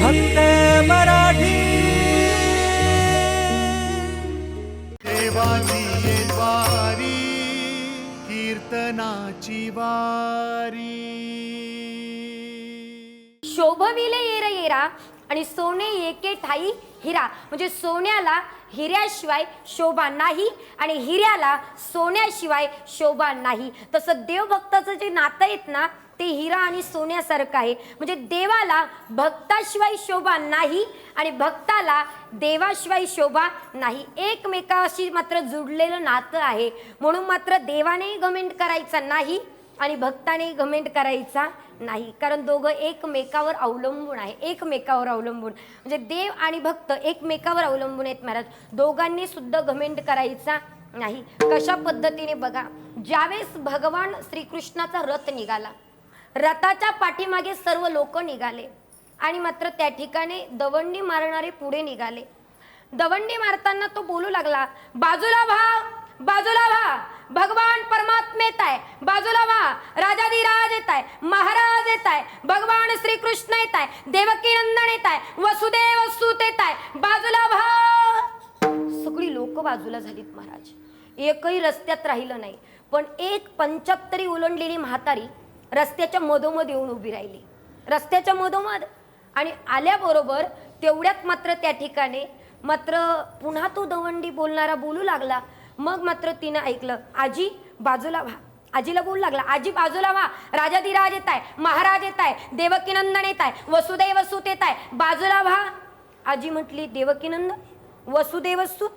फक्त मराठी. देवाची ये द्वारी कीर्तनाची वारी. शोभविले येर येरा आणि सोने एके ठाई हिरा. म्हणजे सोन्याला हिऱ्याशिवाय शोभा नाही आणि हिऱ्याला सोन्याशिवाय शोभा नाही. तसं देवभक्ताचं जे नातं आहेत ना ते हिरा आणि सोन्यासारखं आहे. म्हणजे देवाला भक्ताशिवाय शोभा नाही आणि भक्ताला देवाशिवाय शोभा नाही. एकमेकाशी मात्र जुडलेलं नातं आहे. म्हणून मात्र देवानेही गमेंट करायचा नाही आणि भक्ताने घमेंट करायचा नाही. कारण दोघं एकमेकावर अवलंबून आहे. एकमेकावर अवलंबून. म्हणजे देव आणि भक्त एकमेकावर अवलंबून आहेत महाराज. दोघांनी सुद्धा घमेंट करायचा नाही. कशा पद्धतीने बघा. ज्यावेळेस भगवान श्रीकृष्णाचा रथ निघाला रथाच्या पाठीमागे सर्व लोक निघाले. आणि मात्र त्या ठिकाणी दवंडी मारणारे पुढे निघाले. दवंडी मारताना तो बोलू लागला बाजूला व्हा बाजूला व्हा. भगवान परमात्मे आहे. बाजूला व्हा. राजाधिराज येत आहे. महाराज येत आहे. भगवान श्रीकृष्ण येत आहे. देवकी नंदन येत आहे. वसुदेव सुत येत आहे. बाजूला व्हा. सगळी लोक बाजूला झालीत महाराज. एकही रस्त्यात राहिलं नाही. पण एक पंच्याहत्तरी उलंडलेली म्हातारी रस्त्याच्या मधोमध येऊन उभी राहिली. रस्त्याच्या मधोमध. आणि आल्याबरोबर तेवढ्यात मात्र त्या ठिकाणी मात्र पुन्हा तो दवंडी बोलणारा बोलू लागला. मग मात्र तिनं ऐकलं आजी बाजूला व्हा. आजीला बोलू लागला आजी बाजूला व्हा. राजाधिराज येत आहे महाराज येत आहे देवकीनंदन येत आहे वसुदेव सूत येत आहे. बाजूला व्हा. आजी म्हटली देवकीनंद वसुदेव सुत?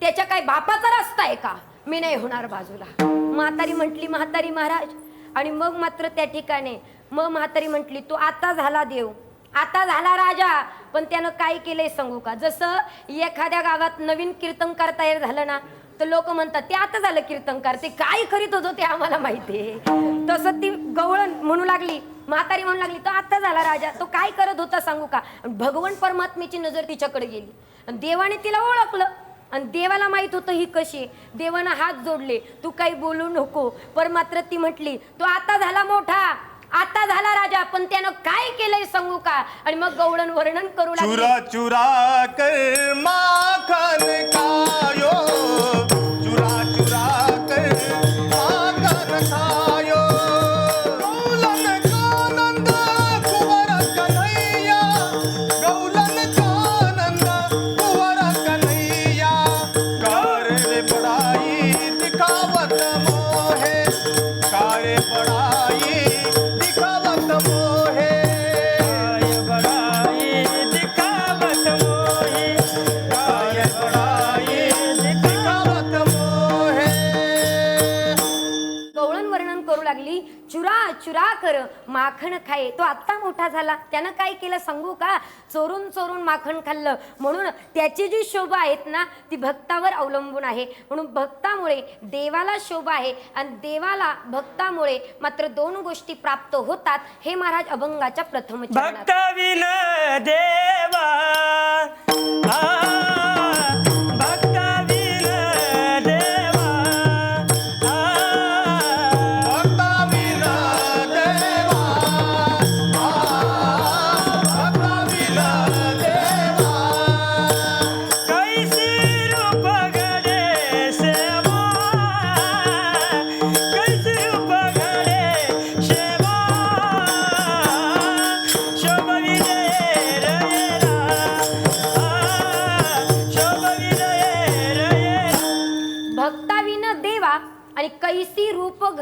त्याच्या काय बापाचा रस्ता आहे का? मी नाही होणार बाजूला. म्हातारी म्हटली म्हातारी महाराज आणि मग मात्र त्या ठिकाणी मग म्हातारी म्हटली तो आता झाला देव. आता झाला राजा. पण त्यानं काय केलंय सांगू का? जसं एखाद्या गावात नवीन कीर्तनकार तयार झालं ना तर लोक म्हणतात ते आता झालं कीर्तनकार. ते काय करीत होतो ते आम्हाला माहिती आहे. तसं ती गवळण म्हणू लागली म्हातारी म्हणू लागली तो आता झाला राजा. तो काय करत होता सांगू का? भगवान परमात्म्याची नजर तिच्याकडे गेली. देवाने तिला ओळखलं. आणि देवाला माहीत होतं ही कशी देवानं हात जोडले तू काही बोलू नको. पर मात्र ती म्हटली तो आता झाला मोठा आता झाला राजा पण त्यानं काय केलंय सांगू का? आणि मग गवळण वर्णन करू लागली. चुरा चुरा कर माखन का कर माखण खाये. तो आत्ता मोठा झाला. त्यानं काय केलं सांगू का? चोरून चोरून माखण खाल्लं. म्हणून त्याची जी शोभा आहेत ना ती भक्तावर अवलंबून आहे. म्हणून भक्तामुळे देवाला शोभा आहे आणि देवाला भक्तामुळे मात्र दोन गोष्टी प्राप्त होतात हे महाराज अभंगाच्या प्रथम चरणात. देवा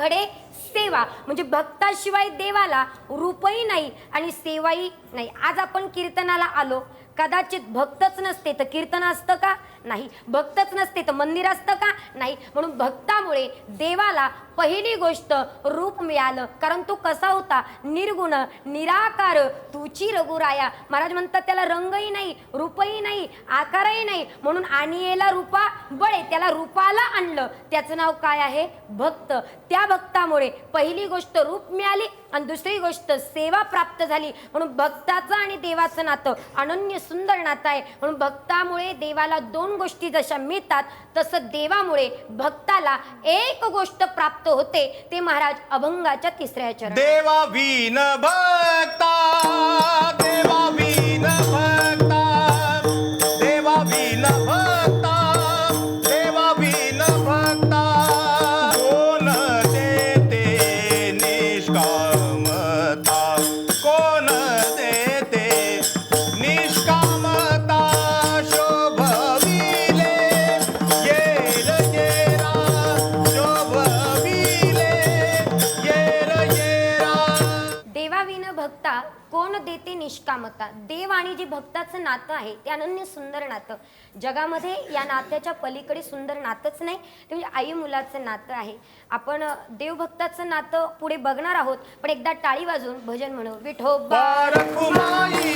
घडे सेवा. म्हणजे भक्ताशिवाय देवाला रूपही नाही आणि सेवाही नाही. आज आपण कीर्तनाला आलो. कदाचित भक्तच नसते तर कीर्तन असतं का? नाही. भक्तच नसते तर मंदिर असतं का? नाही. म्हणून भक्तामुळे देवाला पहिली गोष्ट रूप मिळालं. कारण तो कसा होता? निर्गुण निराकार तुची रघुराया. महाराज म्हणतात त्याला रंगही नाही रूपही नाही आकारही नाही. म्हणून आणियेला रूपा बळे त्याला रूपाला आणलं. त्याचं नाव काय आहे? भक्त. त्या भक्तामुळे पहिली गोष्ट रूप मिळाली आणि दुसरी गोष्ट सेवा प्राप्त झाली. म्हणून भक्ताचं आणि देवाचं नातं अनन्य सुंदर नातं आहे. म्हणून भक्तामुळे देवाला दोन गोष्टी जशा मिळतात तसं देवामुळे भक्ताला एक गोष्ट प्राप्त होते ते महाराज अभंगाच्या तिसऱ्या चरण देवा भक्ता देवा भक्ता. आणि जे भक्ताचं नातं आहे ते अनन्य सुंदर नातं. जगामध्ये या नात्याच्या पलीकडे सुंदर नातंच नाही ते म्हणजे आई मुलाचं नातं आहे. आपण देवभक्ताचं नातं पुढे बघणार आहोत पण एकदा टाळी वाजून भजन म्हणू विठोबा. बारकुमाई